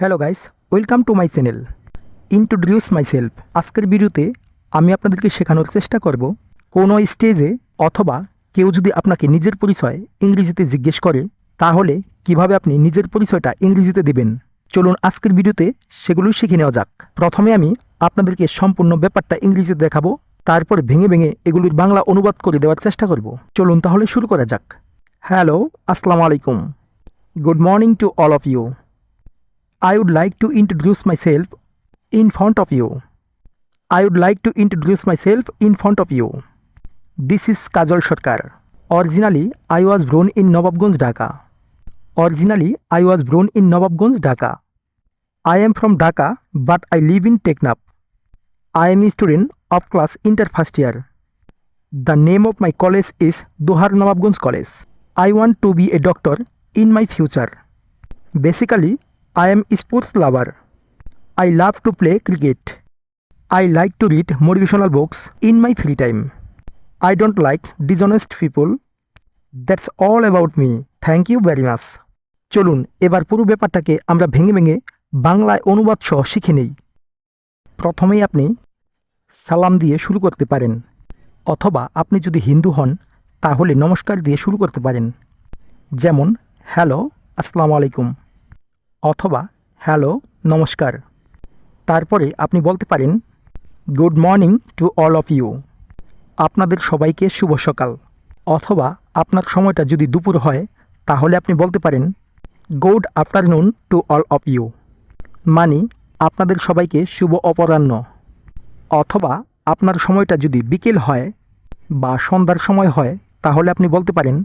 Hello guys, welcome to my channel. Introduce myself আজকের ভিডিওতে আমি আপনাদেরকে শেখানোর চেষ্টা করব কোনো স্টেজে অথবা কেউ যদি আপনাকে নিজের পরিচয় ইংরেজিতে জিজ্ঞেস করে, তাহলে কীভাবে আপনি নিজের পরিচয়টা ইংরেজিতে দেবেন? চলুন আজকের ভিডিওতে সেগুলো শিখে নেওয়া যাক। প্রথমে আমি আপনাদেরকে সম্পূর্ণ ব্যাপারটা ইংরেজিতে দেখাবো, তারপর ভেঙে ভেঙে এগুলির বাংলা অনুবাদ করে দেওয়ার চেষ্টা করব। চলুন তাহলে শুরু করা যাক। হ্যালো, আসসালামু আলাইকুম। Good morning to all of you I would like to introduce myself in front of you. I would like to introduce myself in front of you. This is Kajol Sarkar. Originally, I was born in Nawabganj, Dhaka. Originally, I was born in Nawabganj, Dhaka. I am from Dhaka, but I live in Teknaf. I am a student of class inter first year. The name of my college is Dohar Nawabganj College. I want to be a doctor in my future. Basically, I am a sports lover. I love to play cricket. I like to read motivational books in my free time. I don't like dishonest people. That's all about me. Thank you very much. চলুন এবার পুরো ব্যাপারটাকে আমরা ভেঙে ভেঙে বাংলায় অনুবাদ সহ শিখে নেই প্রথমেই আপনি সালাম দিয়ে শুরু করতে পারেন অথবা আপনি যদি হিন্দু হন তাহলে নমস্কার দিয়ে শুরু করতে পারেন যেমন হ্যালো আসসালামু আলাইকুম অথবা হ্যালো, নমস্কার। তারপরে আপনি বলতে পারেন, good morning to all of you. আপনাদের সবাইকে শুভ সকাল। অথবা আপনার সময়টা যদি দুপুর হয়, তাহলে আপনি বলতে পারেন, good afternoon to all of you. মানে আপনাদের সবাইকে শুভ অপরাহ্ন। অথবা আপনার সময়টা যদি বিকেল হয় বা সন্ধ্যার সময় হয়, তাহলে আপনি বলতে পারেন,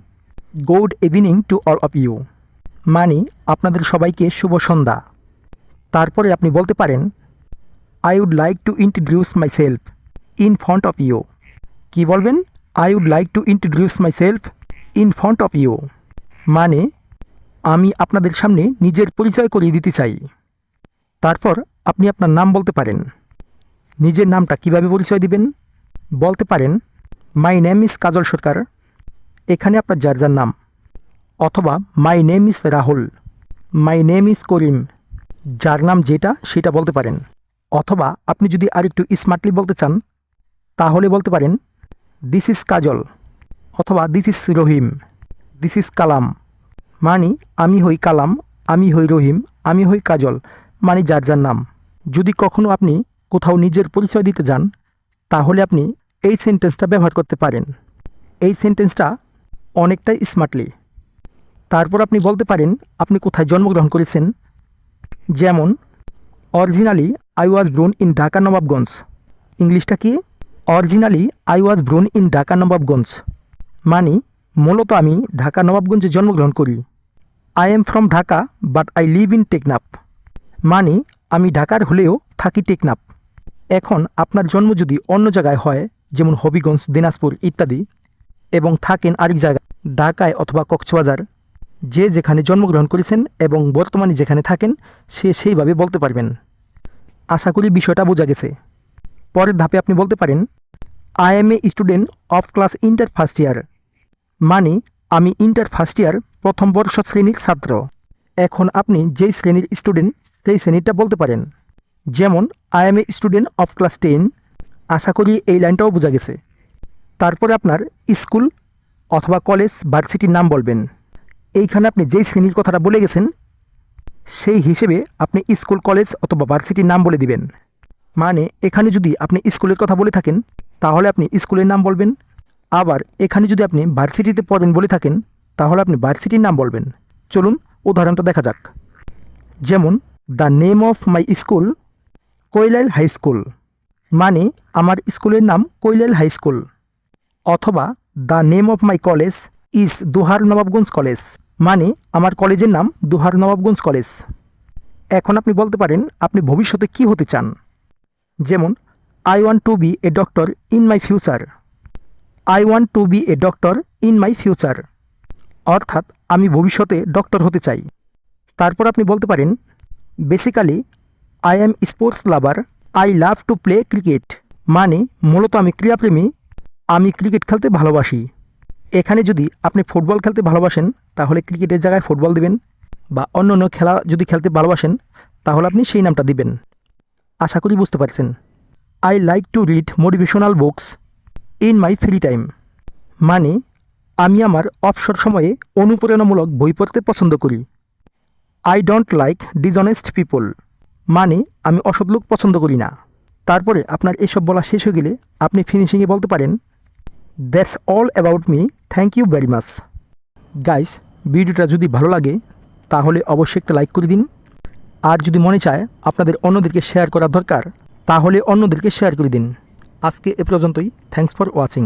good evening to all of you. মানে আপনাদের সবাইকে শুভ সন্ধ্যা। তারপরে আপনি বলতে পারেন I would like to introduce myself in front of you কী বলবেন? I would like to introduce myself in front of you মানে আমি আপনাদের সামনে নিজের পরিচয় করিয়ে দিতে চাই। তারপর আপনি আপনার নাম বলতে পারেন। নিজের নামটা কীভাবে পরিচয় দিবেন? বলতে পারেন মাই নেম ইজ কাজল সরকার। এখানে আপনার যার যার নাম। অথবা my name is Rahul my name is Karim যার নাম যেটা, সেটা বলতে পারেন। অথবা, আপনি যদি আরেকটু স্মার্টলি বলতে চান, তাহলে বলতে পারেন দিস ইজ কাজল অথবা this is Rahim this is Kalam মানে আমি হই কালাম আমি হই রহিম আমি হই কাজল মানে যার যার নাম। যদি কখনও আপনি কোথাও নিজের পরিচয় দিতে যান, তাহলে আপনি এই সেন্টেন্সটা ব্যবহার করতে পারেন। এই সেন্টেন্সটা অনেকটাই স্মার্টলি তারপর আপনি বলতে পারেন, আপনি কোথায় জন্মগ্রহণ করেছেন। যেমন originally I was born in Dhaka Nawabganj ইংলিশটা কি? Originally I was born in Dhaka Nawabganj মানে মূলত আমি ঢাকা নবাবগঞ্জে জন্মগ্রহণ করি। I am from Dhaka but I live in Teknaf মানে আমি ঢাকার হলেও থাকি টেকনাপ এখন আপনার জন্ম যদি অন্য জায়গায় হয়, যেমন হবিগঞ্জ, দিনাজপুর ইত্যাদি, এবং থাকেন আরেক জায়গায়, ঢাকায় অথবা কক্সবাজার যে যেখানে জন্মগ্রহণ করেছেন এবং বর্তমানে যেখানে থাকেন, সে সেইভাবে বলতে পারবেন। আশা করি বিষয়টা বোঝা গেছে। পরের ধাপে আপনি বলতে পারেন I am a student of class inter first year মানে আমি ইন্টার ফার্স্ট ইয়ার প্রথম বর্ষ শ্রেণির ছাত্র। এখন আপনি যেই শ্রেণির স্টুডেন্ট সেই শ্রেণীটা বলতে পারেন। যেমন I am a student of class ten আশা করি এই লাইনটাও বোঝা গেছে। তারপরে আপনার স্কুল অথবা কলেজ, ভার্সিটির নাম বলবেন। এইখানে আপনি যেই শ্রেণির কথাটা বলে গেছেন, সেই হিসেবে আপনি স্কুল, কলেজ অথবা ভার্সিটির নাম বলে দিবেন। মানে এখানে যদি আপনি স্কুলের কথা বলে থাকেন, তাহলে আপনি স্কুলের নাম বলবেন। আবার এখানে যদি আপনি ভার্সিটিতে পড়েন বলে থাকেন, তাহলে আপনি ভার্সিটির নাম বলবেন। চলুন উদাহরণটা দেখা যাক। যেমন, the name of my school Kailal high school. মানে আমার স্কুলের নাম কৈলাল হাই স্কুল। অথবা, the name of my college is Duhar Nawabganj college. মানে আমার কলেজের নাম দুহার নবাবগঞ্জ কলেজ। এখন আপনি বলতে পারেন, আপনি ভবিষ্যতে কি হতে চান? যেমন I want to be a doctor in my future I want to be a doctor in my future অর্থাৎ, আমি ভবিষ্যতে ডক্টর হতে চাই। তারপর আপনি বলতে পারেন basically I am sports lover I love to play cricket মানে মূলত আমি ক্রীড়াপ্রেমী। আমি ক্রিকেট খেলতে ভালোবাসি। এখানে যদি আপনি ফুটবল খেলতে ভালোবাসেন, তাহলে ক্রিকেটের জায়গায় ফুটবল দেবেন বা অন্য অন্য খেলা যদি খেলতে ভালোবাসেন, তাহলে আপনি সেই নামটা দিবেন। আশা করি বুঝতে পারছেন। I like to read motivational books in my free time মানে আমি আমার অবসর সময়ে অনুপ্রেরণামূলক বই পড়তে পছন্দ করি। I don't like dishonest people মানে আমি অসৎ লোক পছন্দ করি না। তারপরে আপনার এসব বলা শেষ হয়ে গেলে আপনি ফিনিশিংয়ে বলতে পারেন that's all about me thank you very much guys ভিডিওটা যদি ভালো লাগে, তাহলে অবশ্যই একটা লাইক করে দিন। আর যদি মনে চায় আপনাদের অন্যদেরকে শেয়ার করা দরকার, তাহলে অন্যদেরকে শেয়ার করে দিন। আজকে এ পর্যন্তই। Thanks for watching